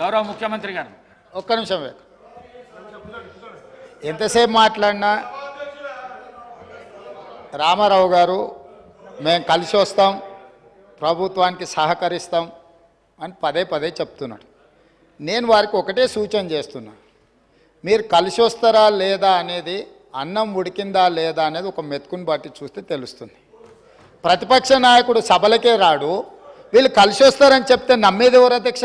గౌరవ ముఖ్యమంత్రి గారు. ఒక్క నిమిషం ఎంతసేపు మాట్లాడినా రామారావు గారు మేము కలిసి వస్తాం ప్రభుత్వానికి సహకరిస్తాం అని పదే పదే చెప్తున్నాడు. నేను వారికి ఒకటే సూచన చేస్తున్నా. మీరు కలిసి వస్తారా లేదా అనేది అన్నం ఉడికిందా లేదా అనేది ఒక మెతుకుని బట్టి చూస్తే తెలుస్తుంది. ప్రతిపక్ష నాయకుడు సభలకే రాడు వీళ్ళు కలిసి వస్తారని చెప్తే నమ్మేది ఎవరు అధ్యక్ష?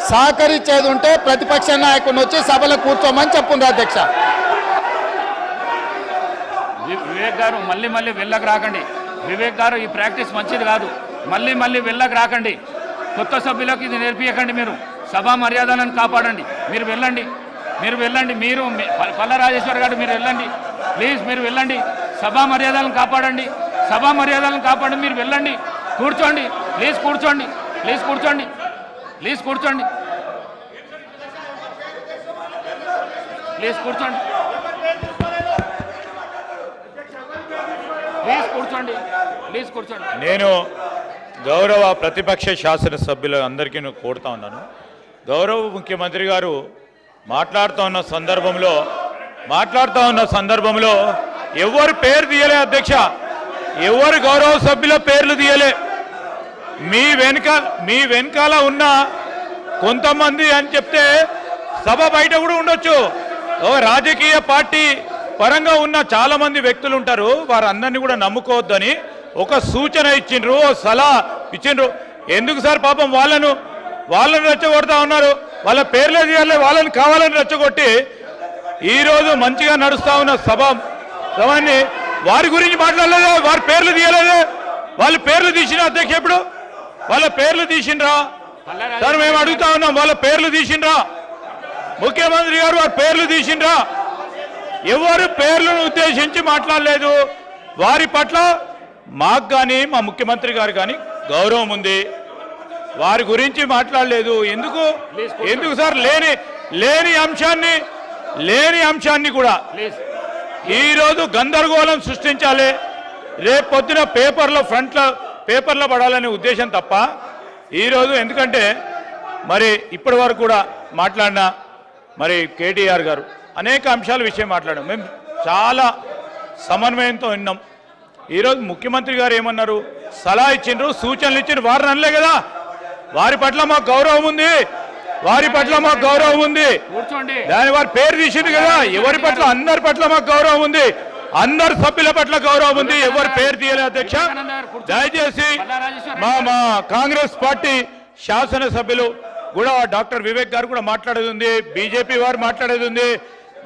సహకరించేది ఉంటే ప్రతిపక్ష నాయకుని వచ్చి సభలో కూర్చోమని చెప్పుంది అధ్యక్ష. వివేక్ గారు మళ్ళీ మళ్ళీ వెళ్ళకు రాకండి. వివేక్ గారు ఈ ప్రాక్టీస్ మంచిది కాదు. మళ్ళీ మళ్ళీ వెళ్ళకు రాకండి. కొత్త సభ్యులకు ఇది నేర్పించకండి మీరు. సభా మర్యాదలను కాపాడండి. మీరు వెళ్ళండి. మీరు వెళ్ళండి. మీరు పల్లరాజేశ్వర్ గారు మీరు వెళ్ళండి. ప్లీజ్ మీరు వెళ్ళండి. సభా మర్యాదలను కాపాడండి. సభా మర్యాదలను కాపాడండి మీరు వెళ్ళండి. కూర్చోండి. ప్లీజ్ కూర్చోండి. ప్లీజ్ కూర్చోండి. ప్లీజ్ కూర్చోండి. ప్లీజ్ కూర్చోండి. ప్లీజ్ కూర్చోండి. ప్లీజ్ కూర్చోండి. నేను గౌరవ ప్రతిపక్ష శాసనసభ్యులు అందరికీ నేను కోరుతా ఉన్నాను. గౌరవ ముఖ్యమంత్రి గారు మాట్లాడుతూ ఉన్న సందర్భంలో మాట్లాడుతూ ఉన్న సందర్భంలో ఎవరు పేరు తీయలే అధ్యక్ష? ఎవరు గౌరవ సభ్యుల పేర్లు తీయలే? మీ వెనుక మీ వెనకాల ఉన్న కొంతమంది అని చెప్తే సభ బయట కూడా ఉండొచ్చు. ఓ రాజకీయ పార్టీ పరంగా ఉన్న చాలా మంది వ్యక్తులు ఉంటారు. వారందరినీ కూడా నమ్ముకోవద్దని ఒక సూచన ఇచ్చిండ్రు ఓ సలహా ఇచ్చిండ్రు. ఎందుకు సార్ పాపం వాళ్ళను వాళ్ళని రెచ్చగొడతా ఉన్నారు? వాళ్ళ పేర్లే తీయాలి వాళ్ళని కావాలని రెచ్చగొట్టి ఈరోజు మంచిగా నడుస్తా ఉన్న సభ సభాన్ని వారి గురించి మాట్లాడలేదు? వారి పేర్లు తీయలేదు? వాళ్ళ పేర్లు తీసిన అధ్యక్ష ఎప్పుడు? వాళ్ళ పేర్లు తీసిండ్రా. సార్ మేము అడుగుతా ఉన్నాం వాళ్ళ పేర్లు తీసిండ్రా. ముఖ్యమంత్రి గారు వారి పేర్లు తీసిండ్రా. ఎవరు పేర్లను ఉద్దేశించి మాట్లాడలేదు. వారి పట్ల మాకు కానీ మా ముఖ్యమంత్రి గారు కానీ గౌరవం ఉంది. వారి గురించి మాట్లాడలేదు. ఎందుకు? ఎందుకు సార్? లేని లేని అంశాన్ని లేని అంశాన్ని కూడా ఈరోజు గందరగోళం సృష్టించాలి. రేపు పొద్దున పేపర్లో ఫ్రంట్లో పేపర్లో పడాలనే ఉద్దేశం తప్ప ఈరోజు ఎందుకంటే మరి ఇప్పటి వరకు కూడా మాట్లాడిన మరి కేటీఆర్ గారు అనేక అంశాల విషయం మాట్లాడాం. మేము చాలా సమన్వయంతో విన్నాం. ఈరోజు ముఖ్యమంత్రి గారు ఏమన్నారు? సలహా ఇచ్చిండ్రు సూచనలు ఇచ్చిండ్రు వారిని అనలే కదా. వారి పట్ల మాకు గౌరవం ఉంది. వారి పట్ల మాకు గౌరవం ఉంది. దాని వారి పేరు తీసింది కదా. ఎవరి పట్ల? అందరి పట్ల మాకు గౌరవం ఉంది. అందరు సభ్యుల పట్ల గౌరవం ఉంది. ఎవరు పేరు తీయలే అధ్యక్ష? దయచేసి మా మా కాంగ్రెస్ పార్టీ శాసనసభ్యులు కూడా డాక్టర్ వివేక్ గారు కూడా మాట్లాడేది ఉంది. బీజేపీ వారు మాట్లాడేది ఉంది.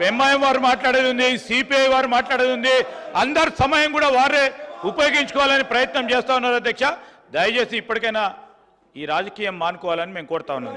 ఎంఐఎం వారు మాట్లాడేది ఉంది. సిపిఐ వారు మాట్లాడేది ఉంది. అందరి సమయం కూడా వారే ఉపయోగించుకోవాలని ప్రయత్నం చేస్తూ ఉన్నారు అధ్యక్ష. దయచేసి ఇప్పటికైనా ఈ రాజకీయం మానుకోవాలని మేము కోరుతా ఉన్నాం.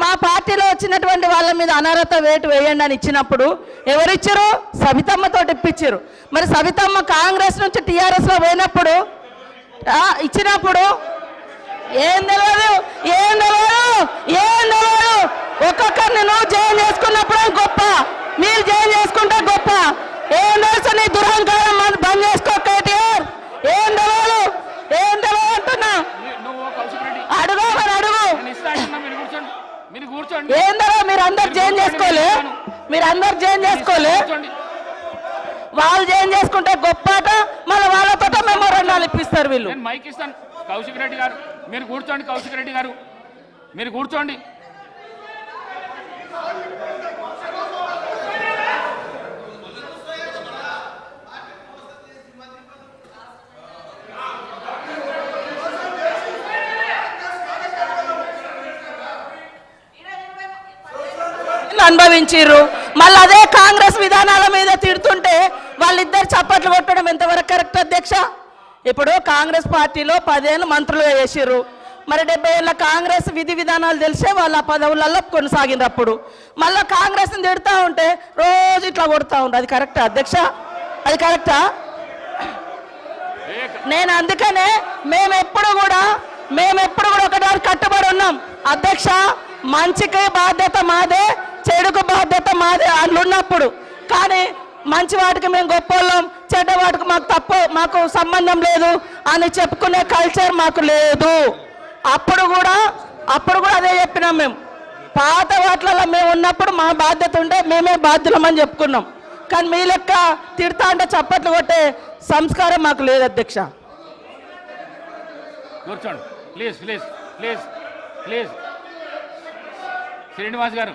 మా పార్టీలో వచ్చినటువంటి వాళ్ళ మీద అనర్హత వేటు వేయండి అని ఇచ్చినప్పుడు ఎవరిచ్చారు? సబితమ్మతో ఇప్పించారు మరి సబితమ్మ కాంగ్రెస్ నుంచి టీఆర్ఎస్లో పోయినప్పుడు ఇచ్చినప్పుడు ఏం తెలియదు ఏం తెలియదు ఏం తెలియదు ఒక్కొక్కరిని నువ్వు జయం చేసుకున్నప్పుడు గొప్ప మీరు జయం చేసుకుంటే గొప్ప ఏం తెలుసు నీ దురహంకారం మన బంద్ చేసుకో కేటీఆర్ ఏం తెలియదు ఏం తెలియదు అంటున్నా మీ- నువ్వు కౌశిక్ రెడ్డి అడుగు మరి అడుగు నేను ఇస్తా అంటున్నా మీరు కూర్చోండి మీరు కూర్చోండి ఏందో మీరు అందరు జైన్ చేసుకోలే. మీరు అందరు జైన్ చేసుకోలే వాళ్ళు జైన్ చేసుకుంటే గొప్పట మళ్ళీ వాళ్ళతో మెమోరండాలు ఇప్పిస్తారు వీళ్ళు. మైక్ ఇస్తాను. కౌశిక్ రెడ్డి గారు మీరు కూర్చోండి కౌశిక్ రెడ్డి గారు. మీరు కూర్చోండి. అనుభవించిర్రు. మళ్ళీ అదే కాంగ్రెస్ విధానాల మీద తిడుతుంటే వాళ్ళిద్దరు చప్పట్లు కొట్టడం ఎంతవరకు కరెక్ట్ అధ్యక్ష? ఇప్పుడు కాంగ్రెస్ పార్టీలో పదేళ్ళు మంత్రులు వేసిర్రు. మరి డెబ్బై ఏళ్ళ కాంగ్రెస్ విధి విధానాలు తెలిసే వాళ్ళ ఆ పదవులలో కొనసాగింది అప్పుడు మళ్ళీ కాంగ్రెస్ని తిడుతూ ఉంటే రోజు ఇట్లా కొడుతూ ఉంటారు అది కరెక్టా అధ్యక్ష? అది కరెక్టా? నేను అందుకనే మేము ఎప్పుడు కూడా మేము ఎప్పుడు కూడా ఒకటి కట్టుబడి ఉన్నాం. అధ్యక్ష మంచికి బాధ్యత మాదే చెడుకు బాధ్యత మాదే వాళ్ళు ఉన్నప్పుడు కానీ మంచి వాటికి మేము గొప్పవాళ్ళం చెడ్డ వాటికి మాకు తప్పు మాకు సంబంధం లేదు అని చెప్పుకునే కల్చర్ మాకు లేదు. అప్పుడు కూడా అప్పుడు కూడా అదే చెప్పినాం మేము. పాత వాటిలలో మేము ఉన్నప్పుడు మా బాధ్యత ఉంటే మేమే బాధ్యులమని చెప్పుకున్నాం. కానీ మీ లెక్క తిడతా అంటే చప్పట్లు కొట్టే సంస్కారం మాకు లేదు అధ్యక్ష. Please please please please Srinivas గారు